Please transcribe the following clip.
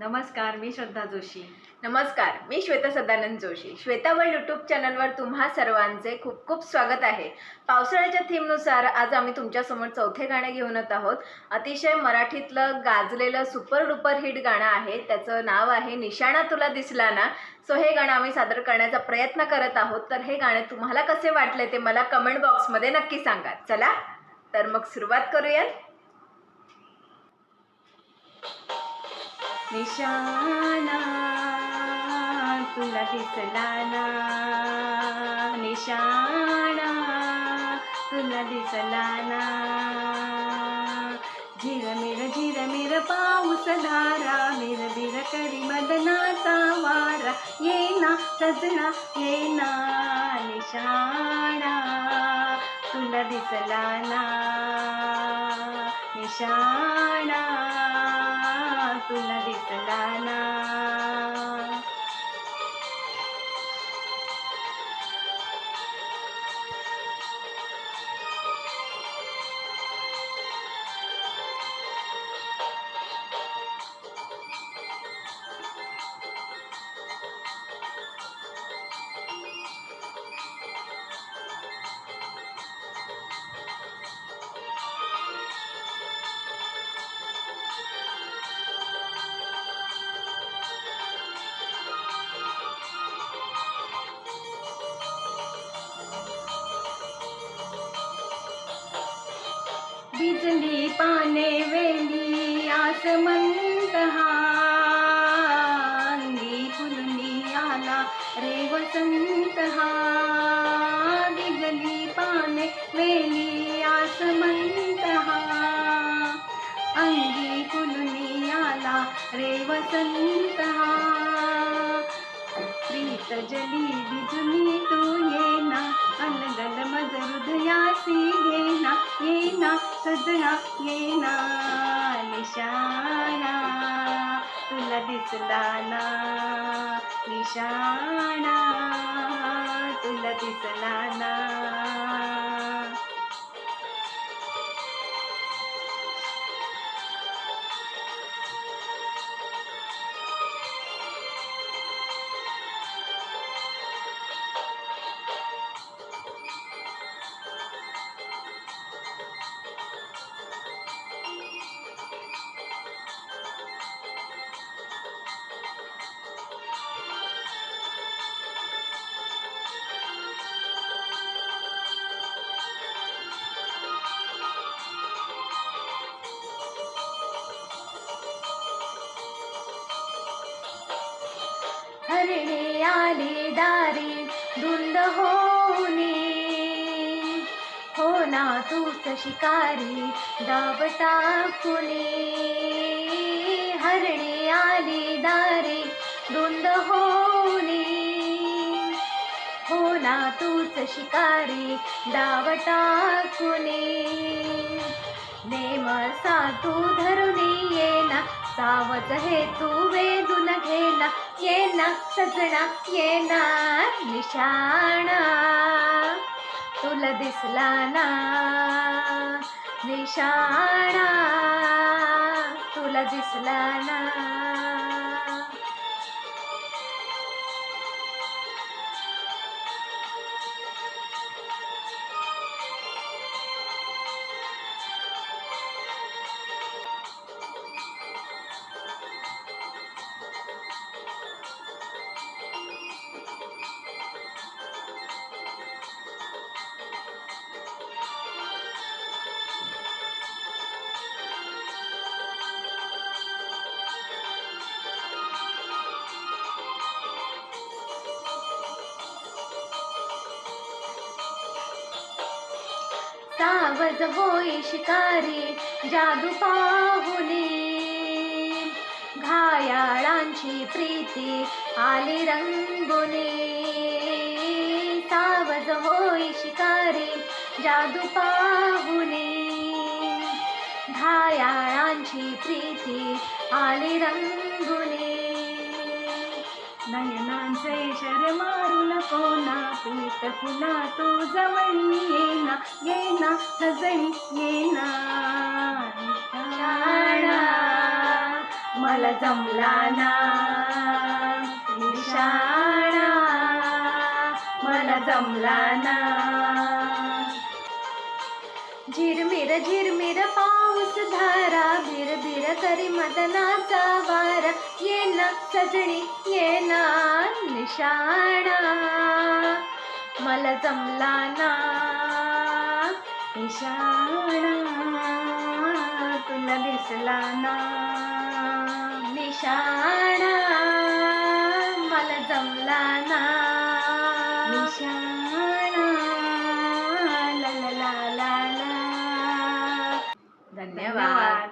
नमस्कार मी श्रद्धा जोशी. नमस्कार मी श्वेता सदानंद जोशी. श्वेता वर्ल्ड यूट्यूब चॅनलवर तुम्हा सर्वांचे खूप खूप स्वागत आहे. पावसाळ्याच्या थीमनुसार आज आम्ही तुमच्यासमोर चौथे गाणे घेऊन येत आहोत. अतिशय मराठीतलं गाजलेलं सुपर डुपर हिट गाणं आहे. त्याचं नाव आहे निशाणा तुला दिसला ना. सो हे गाणं आम्ही सादर करण्याचा प्रयत्न करत आहोत. तर हे गाणे तुम्हाला कसे वाटले ते मला कमेंट बॉक्समध्ये नक्की सांगा. चला तर मग सुरुवात करूयात. निशाणा तुला दिसला ना निशाणा तुला दिसला ना झिरमिर झिरमिर पाऊस धारा मिर बिर करी मदनाचा वारा ये ना सजना ये ना निशाणा तुला दिसला ना निशाणा तुला दिसला ना बिजली पाने वेली आसमंत हांगी फुलनी आला रे वसंत हा बिजली पाने वेली आसमंत हा अंगी फुलनी आला रे वसंत हा प्रीत जली बिजली तू ये ना अनगल मज हृदयासी ये ना। ये ना निशाणा तुला दिसला ना निशाणा तुला दिसला ना आले दारी धुंद होणे हो ना तूच शिकारी दाबता कुणी. हरणे आले दारी धुंद होने हो ना तूच शिकारी दावटा कुणी. नेमसा तू धरून ये ना सावध हे तू वेधून घेना ये ना सजना ये ना निशाणा. तुला दिसला ना निशाणा. तुला दिसला ना सावध होय शिकारी जादू पाहुनी. घायाळांची प्रीती आली रंगुने सावध होय शिकारी जादू पाहुनी. घायाळांची प्रीती आली रंगुने नयनांचे शर मारू नको ना पीत फुला तो जवळ ये ना ये ना सजणी ये ना मला जमला ना. निशाणा मला जमला ना. झिरमिर झिरमिर पा धारा भिर भिर करी मदनाचा वारा. ये ना सजणी ये ना निशाणा. मला जमला ना निशाणा. तुला दिसला ना निशाणा. 没有没啊